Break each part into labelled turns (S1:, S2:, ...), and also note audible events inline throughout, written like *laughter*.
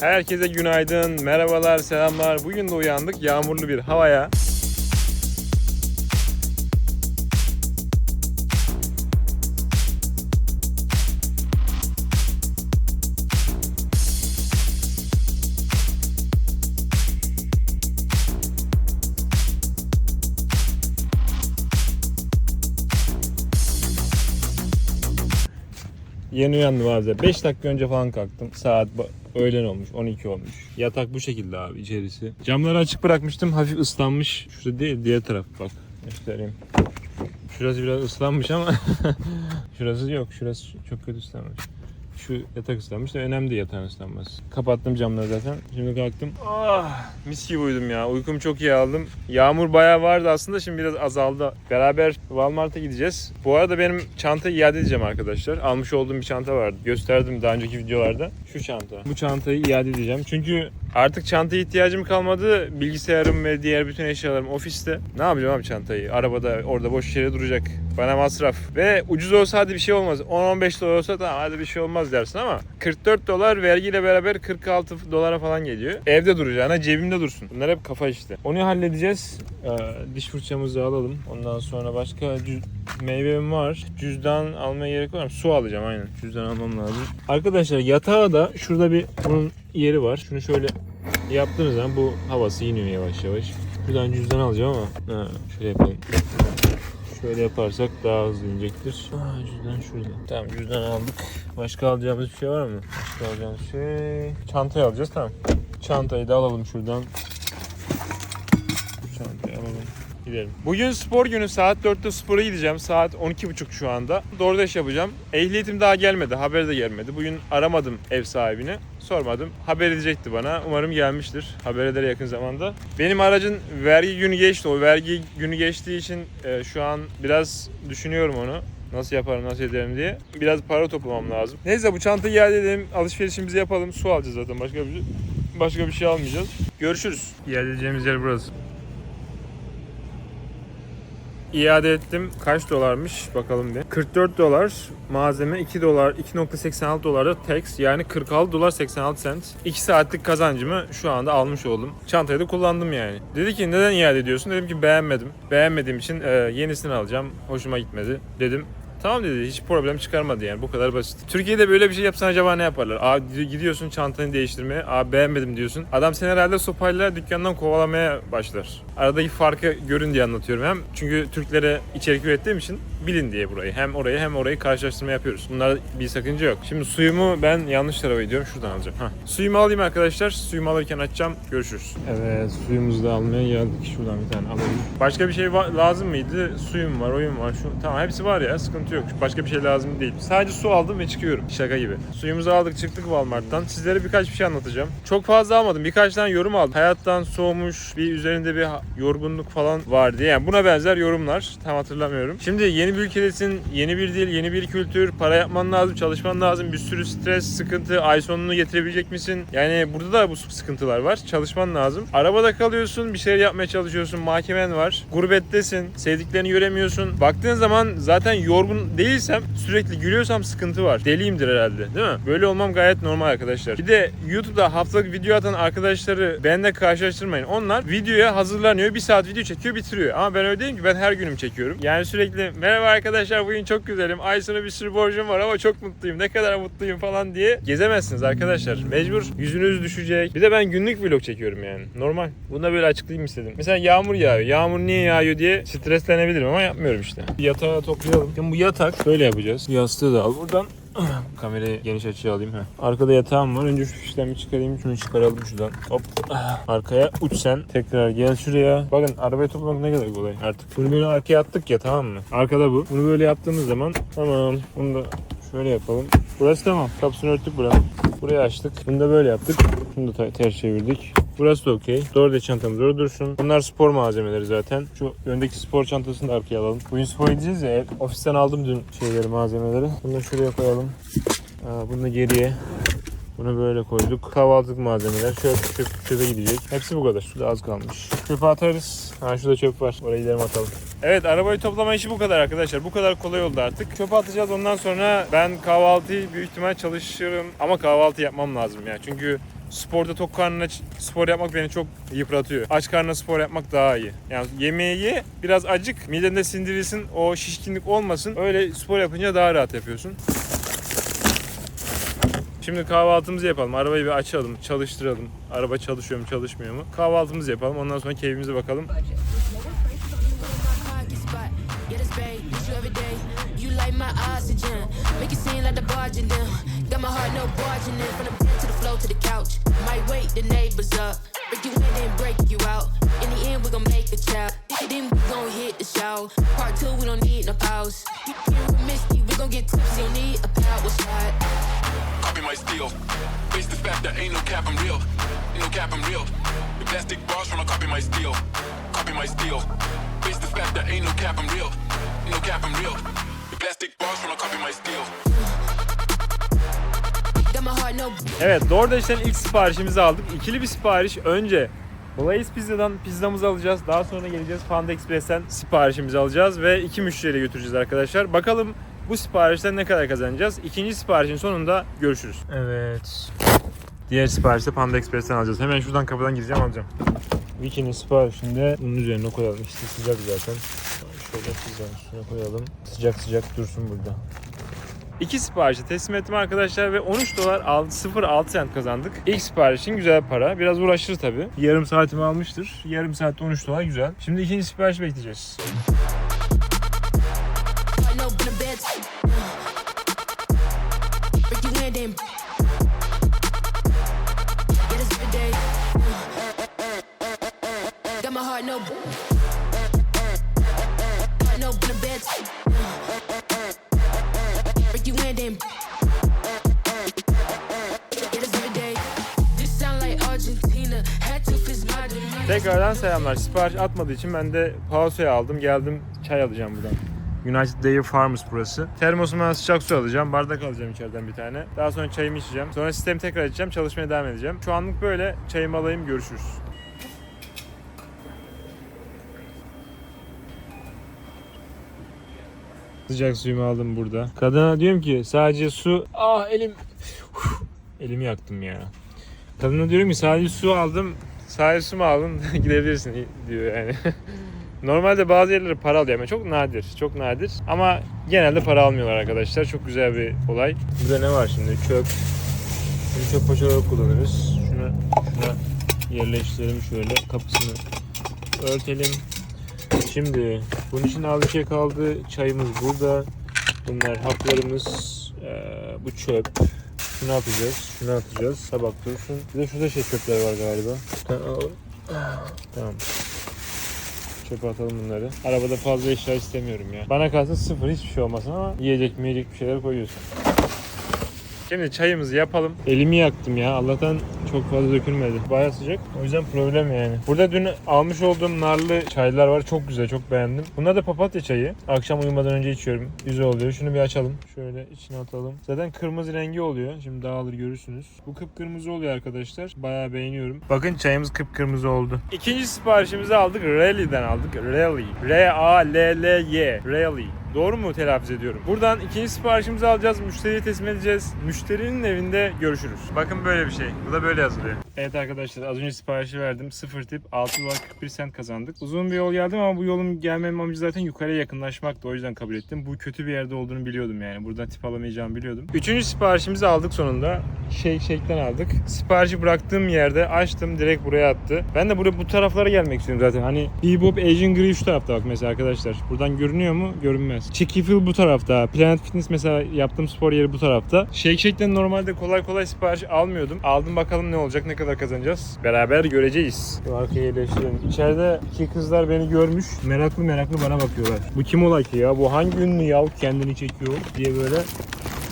S1: Herkese günaydın, merhabalar, selamlar. Bugün de uyandık yağmurlu bir havaya. Yeni uyandım abi. 5 dakika önce falan kalktım. Saat öğlen olmuş, 12 olmuş. Yatak bu şekilde abi içerisi. Camları açık bırakmıştım. Hafif ıslanmış. Şurada değil, diğer taraf bak. Göstereyim. Şurası biraz ıslanmış ama *laughs* şurası yok. Şurası çok kötü ıslanmış. Şu yatak ıslanmış da önemli yatağın ıslanması. Kapattım camları zaten. Şimdi kalktım. Ah, mis gibi uyudum ya. Uykumu çok iyi aldım. Yağmur bayağı vardı aslında şimdi biraz azaldı. Beraber Walmart'a gideceğiz. Bu arada benim çantayı iade edeceğim arkadaşlar. Almış olduğum bir çanta vardı. Gösterdim daha önceki videolarda. Şu çanta. Bu çantayı iade edeceğim. Çünkü artık çantaya ihtiyacım kalmadı. Bilgisayarım ve diğer bütün eşyalarım ofiste. Ne yapacağım abi çantayı? Arabada orada boş yere duracak. Bana masraf. Ve ucuz olsa hadi bir şey olmaz. 10-15 dolar olsa tamam hadi bir şey olmaz dersin ama 44 dolar vergiyle beraber 46 dolara falan geliyor. Evde duracağına cebimde dursun. Bunlar hep kafa işte. Onu halledeceğiz. Ee, diş fırçamızı alalım. Ondan sonra başka meyvem var. Cüzdan almaya gerek var mı? Su alacağım aynen. Cüzdan almam lazım. Arkadaşlar yatağa da şurada bir bunun yeri var. Şunu şöyle yaptığınız zaman bu havası iniyor yavaş yavaş. Şuradan cüzdan alacağım ama ha, şöyle yapalım. Şöyle yaparsak daha hızlı inecektir. Aa, cüzdan şurada. Tamam cüzdan aldık. Başka alacağımız bir şey var mı? Başka alacağımız şey... Çantayı alacağız tamam. Çantayı da alalım şuradan. Bu çantayı alalım. Gidelim. Bugün spor günü saat 4'te spora gideceğim. Saat 12.30 şu anda. DoorDash yapacağım. Ehliyetim daha gelmedi. Haber de gelmedi. Bugün aramadım ev sahibini. Sormadım. Haber edecekti bana. Umarım gelmiştir. Haber eder yakın zamanda. Benim aracın vergi günü geçti. O vergi günü geçtiği için e, şu an biraz düşünüyorum onu. Nasıl yaparım, nasıl ederim diye. Biraz para toplamam lazım. Neyse bu çantayı iade edelim. Alışverişimizi yapalım. Su alacağız zaten. Başka bir başka bir şey almayacağız. Görüşürüz. İade edeceğimiz yer burası. İade ettim. Kaç dolarmış bakalım bir. 44 dolar malzeme 2 dolar 2.86 dolar da tax yani 46 dolar 86 cent. 2 saatlik kazancımı şu anda almış oldum. Çantayı da kullandım yani. Dedi ki neden iade ediyorsun? Dedim ki beğenmedim. Beğenmediğim için e, yenisini alacağım. Hoşuma gitmedi. Dedim Tamam dedi hiç problem çıkarmadı yani bu kadar basit. Türkiye'de böyle bir şey yapsan acaba ne yaparlar? Abi gidiyorsun çantanı değiştirmeye. Abi beğenmedim diyorsun. Adam seni herhalde sopayla dükkandan kovalamaya başlar. Aradaki farkı görün diye anlatıyorum hem. Çünkü Türklere içerik ürettiğim için bilin diye burayı. Hem orayı hem orayı karşılaştırma yapıyoruz. Bunlarda bir sakınca yok. Şimdi suyumu ben yanlış tarafa gidiyorum. Şuradan alacağım. Hah. Suyumu alayım arkadaşlar. Suyumu alırken açacağım. Görüşürüz. Evet suyumuzu da almaya geldik. Şuradan bir tane alalım. Başka bir şey lazım mıydı? Suyum var, oyun var. Şu, tamam hepsi var ya. Sıkıntı yok. Başka bir şey lazım değil. Sadece su aldım ve çıkıyorum. Şaka gibi. Suyumuzu aldık çıktık Walmart'tan. Sizlere birkaç bir şey anlatacağım. Çok fazla almadım. Birkaç tane yorum aldım. Hayattan soğumuş, bir üzerinde bir yorgunluk falan var diye. Yani buna benzer yorumlar. Tam hatırlamıyorum. Şimdi yeni bir ülkedesin. Yeni bir dil, yeni bir kültür. Para yapman lazım, çalışman lazım. Bir sürü stres, sıkıntı. Ay sonunu getirebilecek misin? Yani burada da bu sıkıntılar var. Çalışman lazım. Arabada kalıyorsun, bir şeyler yapmaya çalışıyorsun. Mahkemen var. Gurbettesin. Sevdiklerini göremiyorsun. Baktığın zaman zaten yorgun değilsem, sürekli gülüyorsam sıkıntı var. Deliyimdir herhalde, değil mi? Böyle olmam gayet normal arkadaşlar. Bir de YouTube'da haftalık video atan arkadaşları benimle karşılaştırmayın. Onlar videoya hazırlanıyor, bir saat video çekiyor, bitiriyor. Ama ben öyle değilim ki ben her günüm çekiyorum. Yani sürekli merhaba arkadaşlar bugün çok güzelim. Ay sonu bir sürü borcum var ama çok mutluyum. Ne kadar mutluyum falan diye gezemezsiniz arkadaşlar. Mecbur yüzünüz düşecek. Bir de ben günlük vlog çekiyorum yani. Normal. Bunu da böyle açıklayayım istedim. Mesela yağmur yağıyor. Yağmur niye yağıyor diye streslenebilirim ama yapmıyorum işte. Yatağı toplayalım. Şimdi bu yatak şöyle yapacağız. Yastığı da al buradan. *clears throat* Kamerayı geniş açıya alayım. Heh. Arkada yatağım var. Önce şu fişlerimi çıkarayım. Şunu çıkaralım şuradan. Hop. *clears throat* Arkaya uç sen. Tekrar gel şuraya. Bakın arabayı toplamak ne kadar kolay artık. Bunu böyle arkaya attık ya tamam mı? Arkada bu. Bunu böyle yaptığımız zaman tamam. Bunu da şöyle yapalım. Burası tamam. Kapısını örttük buranın. Burayı açtık. Bunu da böyle yaptık. Şunu da te- ters çevirdik. Burası da okey. Doğru çantamız orada dursun. Bunlar spor malzemeleri zaten. Şu öndeki spor çantasını da arkaya alalım. Bugün spor gideceğiz ya. Ofisten aldım dün şeyleri, malzemeleri. Bunu da şuraya koyalım. Aa, bunu da geriye. Bunu böyle koyduk. Kahvaltılık malzemeler. Çöp, çöp, çöpe gidecek. Hepsi bu kadar. Şurada az kalmış. Çöpe atarız. Ha şurada çöp var. Oraya gidelim atalım. Evet arabayı toplama işi bu kadar arkadaşlar. Bu kadar kolay oldu artık. Çöpe atacağız ondan sonra ben kahvaltıyı büyük ihtimal çalışırım. Ama kahvaltı yapmam lazım ya. Çünkü sporda tok karnına spor yapmak beni çok yıpratıyor. Aç karnına spor yapmak daha iyi. Yani yemeği ye, biraz acık, midende sindirilsin, o şişkinlik olmasın. Öyle spor yapınca daha rahat yapıyorsun. Şimdi kahvaltımızı yapalım. Arabayı bir açalım, çalıştıralım. Araba çalışıyor mu, çalışmıyor mu? Kahvaltımızı yapalım. Ondan sonra keyfimize bakalım.
S2: Miss bed to the couch. Might wake the neighbors up, break you in then break you out. In the end, we gon' make a child. Then we gon' hit the show. Part two, we don't need no pause. You with Misty, we gon' get tipsy, don't need a power slide.
S3: Copy my steel. Face the fact that ain't no cap, I'm real. Ain't no cap, I'm real. The plastic bars from a copy my steel. Copy my steel. Face the fact that ain't no cap, I'm real. Ain't no cap, I'm real. The plastic bars from a copy my steel.
S1: Evet DoorDash'ten ilk siparişimizi aldık. İkili bir sipariş. Önce Blaze Pizza'dan pizzamızı alacağız. Daha sonra geleceğiz Panda Express'ten siparişimizi alacağız ve iki müşteriye götüreceğiz arkadaşlar. Bakalım bu siparişten ne kadar kazanacağız? İkinci siparişin sonunda görüşürüz. Evet. Diğer siparişte Panda Express'ten alacağız. Hemen şuradan kapıdan gireceğim alacağım. Vicky'nin siparişini de bunun üzerine koyalım. İşte sıcak zaten. Şöyle pizzanın üstüne koyalım. Sıcak sıcak dursun burada. İki siparişi teslim ettim arkadaşlar ve 13 dolar 0.6 cent kazandık. İlk siparişin güzel para. Biraz uğraşır tabi. Yarım saatimi almıştır. Yarım saatte 13 dolar güzel. Şimdi ikinci sipariş bekleyeceğiz. Tekrardan selamlar. Sipariş atmadığı için ben de pausaya aldım. Geldim çay alacağım buradan. United Dairy Farmers burası. Termosuma sıcak su alacağım. Bardak alacağım içeriden bir tane. Daha sonra çayımı içeceğim. Sonra sistemi tekrar açacağım. Çalışmaya devam edeceğim. Şu anlık böyle çayımı alayım. Görüşürüz. Sıcak suyumu aldım burada. Kadına diyorum ki sadece su... Ah elim... Uf, elimi yaktım ya. Kadına diyorum ki sadece su aldım. Sadece su mu aldın? *laughs* Gidebilirsin diyor yani. Normalde bazı yerlere para alıyor ama çok nadir. Çok nadir. Ama genelde para almıyorlar arkadaşlar. Çok güzel bir olay. Burada ne var şimdi? Çöp. Bunu çöp poşeti olarak kullanırız. Şunu şuna yerleştirelim şöyle. Kapısını örtelim. Şimdi bunun için az bir şey kaldı. Çayımız burada. Bunlar haplarımız. Ee, bu çöp. Şunu atacağız. Şunu atacağız. Tabak dursun. Bir de şurada şey çöpler var galiba. Tamam. Çöpe atalım bunları. Arabada fazla eşya istemiyorum ya. Bana kalsa sıfır hiçbir şey olmasın ama yiyecek mi yiyecek bir şeyler koyuyorsun. Şimdi çayımızı yapalım. Elimi yaktım ya. Allah'tan çok fazla dökülmedi. Baya sıcak. O yüzden problem yani. Burada dün almış olduğum narlı çaylar var. Çok güzel. Çok beğendim. Bunlar da papatya çayı. Akşam uyumadan önce içiyorum. Güzel oluyor. Şunu bir açalım. Şöyle içine atalım. Zaten kırmızı rengi oluyor. Şimdi dağılır görürsünüz. Bu kıpkırmızı oluyor arkadaşlar. Bayağı beğeniyorum. Bakın çayımız kıpkırmızı oldu. İkinci siparişimizi aldık. Rally'den aldık. Rally. R-A-L-L-Y. Rally. Doğru mu telaffuz ediyorum? Buradan ikinci siparişimizi alacağız. Müşteriye teslim edeceğiz. Müşterinin evinde görüşürüz. Bakın böyle bir şey. Bu da böyle yazılıyor. Evet arkadaşlar az önce siparişi verdim. Sıfır tip 6 dolar 41 cent kazandık. Uzun bir yol geldim ama bu yolun gelmem amacı zaten yukarıya yakınlaşmaktı. O yüzden kabul ettim. Bu kötü bir yerde olduğunu biliyordum yani. Buradan tip alamayacağımı biliyordum. Üçüncü siparişimizi aldık sonunda. Şey Shake'den aldık. Siparişi bıraktığım yerde açtım. Direkt buraya attı. Ben de buraya bu taraflara gelmek istiyorum zaten. Hani Bebop Asian Grill şu tarafta bak mesela arkadaşlar. Buradan görünüyor mu? Görünmez. Chicky Fill bu tarafta. Planet Fitness mesela yaptığım spor yeri bu tarafta. Shake Shack'ten normalde kolay kolay sipariş almıyordum. Aldım bakalım ne olacak, ne kadar kazanacağız. Beraber göreceğiz. Şu arkaya yerleştirelim. İçeride iki kızlar beni görmüş. Meraklı meraklı bana bakıyorlar. Bu kim ola ki ya? Bu hangi ünlü yav kendini çekiyor diye böyle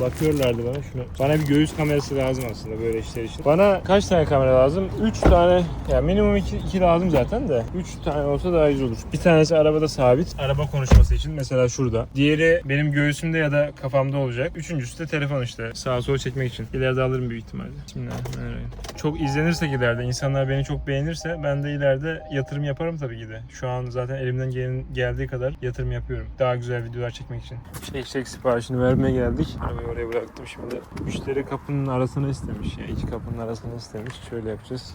S1: bakıyorlardı bana şunu. Bana bir göğüs kamerası lazım aslında böyle işler için. Bana kaç tane kamera lazım? 3 tane ya minimum 2 lazım zaten de 3 tane olsa daha iyi olur. Bir tanesi arabada sabit. Araba konuşması için mesela şurada. Diğeri benim göğsümde ya da kafamda olacak. Üçüncüsü de telefon işte. Sağa sola çekmek için. İleride alırım büyük ihtimalle. Bismillahirrahmanirrahim. Çok izlenirse ileride, insanlar beni çok beğenirse ben de ileride yatırım yaparım tabii ki de. Şu an zaten elimden gel- geldiği kadar yatırım yapıyorum. Daha güzel videolar çekmek için. Şey çek siparişini vermeye geldik. Arabayı Arabayı oraya bıraktım şimdi. Müşteri kapının arasını istemiş. Yani iki kapının arasını istemiş. Şöyle yapacağız.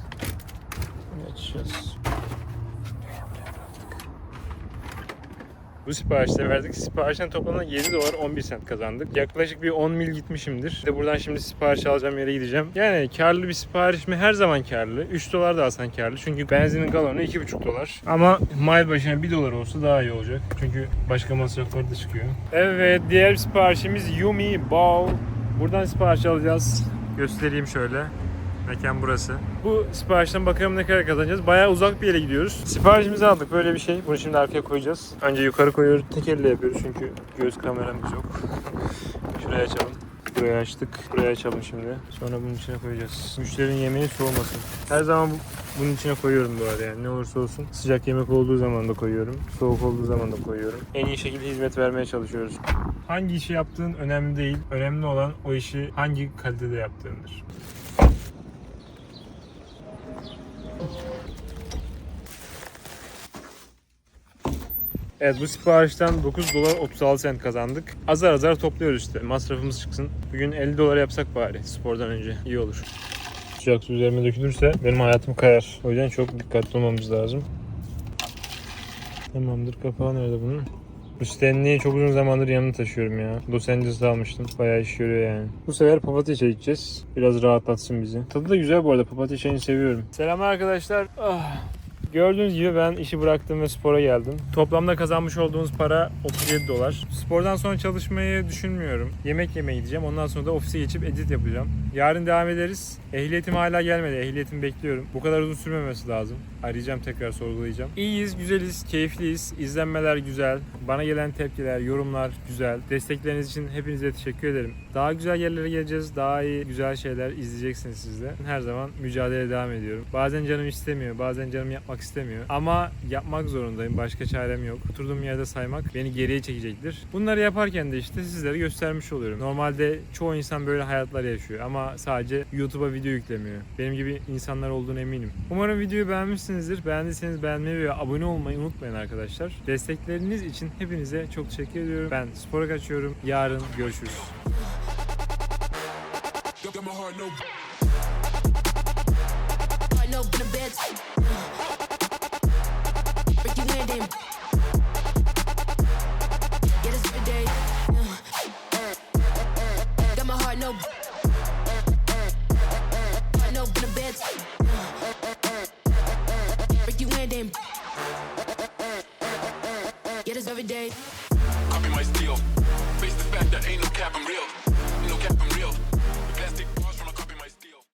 S1: Açacağız. Bu siparişleri verdik. Siparişten toplamda 7 dolar 11 sent kazandık. Yaklaşık bir 10 mil gitmişimdir. De buradan şimdi sipariş alacağım yere gideceğim. Yani karlı bir sipariş mi? Her zaman karlı. 3 dolar da alsan karlı. Çünkü benzinin galonu 2,5 dolar. Ama mile başına 1 dolar olsa daha iyi olacak. Çünkü başka masraflar da çıkıyor. Evet diğer siparişimiz Yumi Bow. Buradan sipariş alacağız. Göstereyim şöyle. Mekan burası. Bu siparişten bakalım ne kadar kazanacağız. Bayağı uzak bir yere gidiyoruz. Siparişimizi aldık böyle bir şey. Bunu şimdi arkaya koyacağız. Önce yukarı koyuyoruz. Tek elle yapıyoruz çünkü göz kameramız yok. Şuraya açalım. Buraya açtık. Buraya açalım şimdi. Sonra bunun içine koyacağız. Müşterinin yemeği soğumasın. Her zaman bu- bunun içine koyuyorum bu arada yani ne olursa olsun. Sıcak yemek olduğu zaman da koyuyorum. Soğuk olduğu zaman da koyuyorum. En iyi şekilde hizmet vermeye çalışıyoruz. Hangi işi yaptığın önemli değil. Önemli olan o işi hangi kalitede yaptığındır. Evet bu siparişten 9 dolar 36 sent kazandık. Azar azar topluyoruz işte. Masrafımız çıksın. Bugün 50 dolar yapsak bari spordan önce. iyi olur. Sıcak su üzerime dökülürse benim hayatım kayar. O yüzden çok dikkatli olmamız lazım. Tamamdır. Kapağı nerede bunun? Bu Stanley'i çok uzun zamandır yanımda taşıyorum ya. Los Angeles'ta almıştım. Bayağı iş görüyor yani. Bu sefer papatya çay içeceğiz. Biraz rahatlatsın bizi. Tadı da güzel bu arada. Papatya çayını seviyorum. Selamlar arkadaşlar. Ah. Gördüğünüz gibi ben işi bıraktım ve spora geldim. Toplamda kazanmış olduğumuz para 37 dolar. Spordan sonra çalışmayı düşünmüyorum. Yemek yemeye gideceğim. Ondan sonra da ofise geçip edit yapacağım. Yarın devam ederiz. Ehliyetim hala gelmedi. Ehliyetimi bekliyorum. Bu kadar uzun sürmemesi lazım. Arayacağım tekrar sorgulayacağım. İyiyiz, güzeliz, keyifliyiz. İzlenmeler güzel. Bana gelen tepkiler, yorumlar güzel. Destekleriniz için hepinize teşekkür ederim. Daha güzel yerlere geleceğiz. Daha iyi, güzel şeyler izleyeceksiniz siz de. Her zaman mücadeleye devam ediyorum. Bazen canım istemiyor, bazen canım yapmak istemiyor. Ama yapmak zorundayım. Başka çarem yok. Oturduğum yerde saymak beni geriye çekecektir. Bunları yaparken de işte sizlere göstermiş oluyorum. Normalde çoğu insan böyle hayatlar yaşıyor ama sadece YouTube'a video yüklemiyor. Benim gibi insanlar olduğunu eminim. Umarım videoyu beğenmişsinizdir. Beğendiyseniz beğenmeyi ve abone olmayı unutmayın arkadaşlar. Destekleriniz için hepinize çok teşekkür ediyorum. Ben spora kaçıyorum. Yarın görüşürüz.
S2: Them.